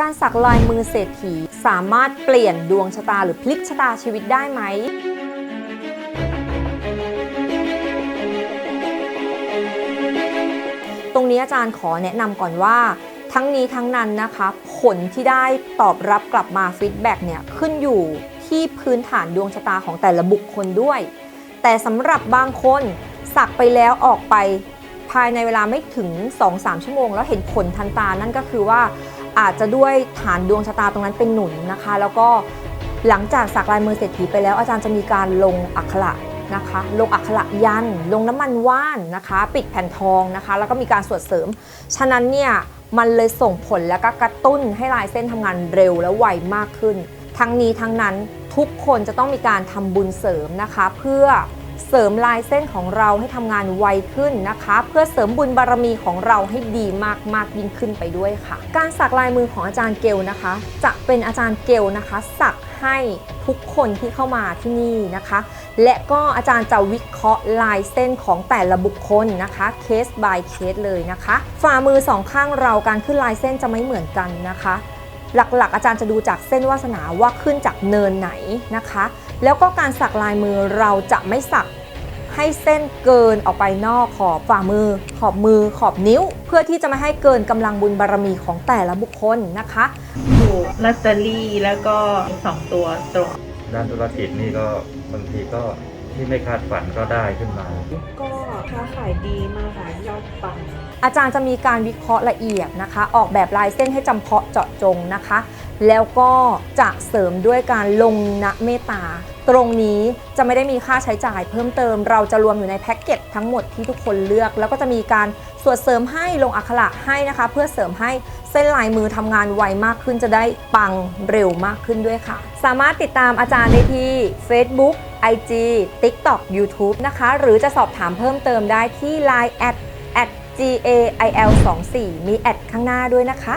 การสักลายมือเศรษฐีสามารถเปลี่ยนดวงชะตาหรือพลิกชะตาชีวิตได้ไหมตรงนี้อาจารย์ขอแนะนำก่อนว่า ทั้งนี้ทั้งนั้นนะคะ ผลที่ได้ตอบรับกลับมาฟีดแบ็กเนี่ยขึ้นอยู่ที่พื้นฐานดวงชะตาของแต่ละบุคคลด้วย แต่สำหรับบางคนสักไปแล้วออกไปภายในเวลาไม่ถึง 2-3 ชั่วโมง แล้วเห็นผลทันตานั่นก็คือว่า อาจจะด้วยฐานดวงชะตาตรงนั้นเป็นหนุนนะคะ แล้วก็หลังจากสักลายมือเศรษฐีไปแล้ว อาจารย์จะมีการลงอักขระนะคะ ลงอักขระยัน ลงน้ำมันว่านนะคะ ปิดแผ่นทองนะคะ แล้วก็มีการสวดเสริม ฉะนั้นเนี่ยมันเลยส่งผลแล้วก็กระตุ้นให้ลายเส้นทำงานเร็วและไวมากขึ้น ทั้งนี้ทั้งนั้นทุกคนจะต้องมีการทำบุญเสริมนะคะ เพื่อ เสริมลายเส้นของเราให้ทำงานไวขึ้นนะคะ เพื่อเสริมบุญบารมีของเราให้ดีมากมากยิ่งขึ้นไปด้วยค่ะ การสักลายมือของอาจารย์เกลนะคะ จะเป็นอาจารย์เกลนะคะ สักให้ทุกคนที่เข้ามาที่นี่นะคะ และก็อาจารย์จะวิเคราะห์ลายเส้นของแต่ละบุคคลนะคะเคส by เคสเลยนะคะ ฝ่ามือสองข้างเราการขึ้นลายเส้นจะไม่เหมือนกันนะคะ หลักๆ อาจารย์จะดูจากเส้นวาสนาว่าขึ้นจากเนินไหนนะคะ แล้วก็การสักลายมือเราจะไม่สักให้เส้นเกินออกไปนอกขอบฝ่ามือ ขอบมือขอบนิ้ว เพื่อที่จะไม่ให้เกินกำลังบุญบารมีของแต่ละบุคคลนะคะถูกลอตเตอรี่แล้วก็สองตัวตรงด้านธุรกิจนี่ก็บางทีก็ที่ไม่คาดฝันก็ได้ขึ้นมา ก็ค้าขายดีมากค่ะยอดปังอาจารย์จะมีการวิเคราะห์ละเอียดนะคะ ออกแบบลายเส้นให้จำเพาะเจาะจงนะคะ แล้วก็จะเสริมด้วยการลงนะเมตตา ตรงนี้จะไม่ได้มีค่าใช้จ่ายเพิ่มเติม เราจะรวมอยู่ในแพ็กเกจทั้งหมดที่ทุกคนเลือก แล้วก็จะมีการสวดเสริมให้ลงอักขระให้นะคะ เพื่อเสริมให้เส้นลายมือทำงานไวมากขึ้นจะได้ปังเร็วมากขึ้นด้วยค่ะ สามารถติดตามอาจารย์ได้ที่ Facebook IG TikTok YouTube นะคะ หรือจะสอบถามเพิ่มเติมได้ที่ Line at at gail24 มีแอดข้างหน้าด้วยนะคะ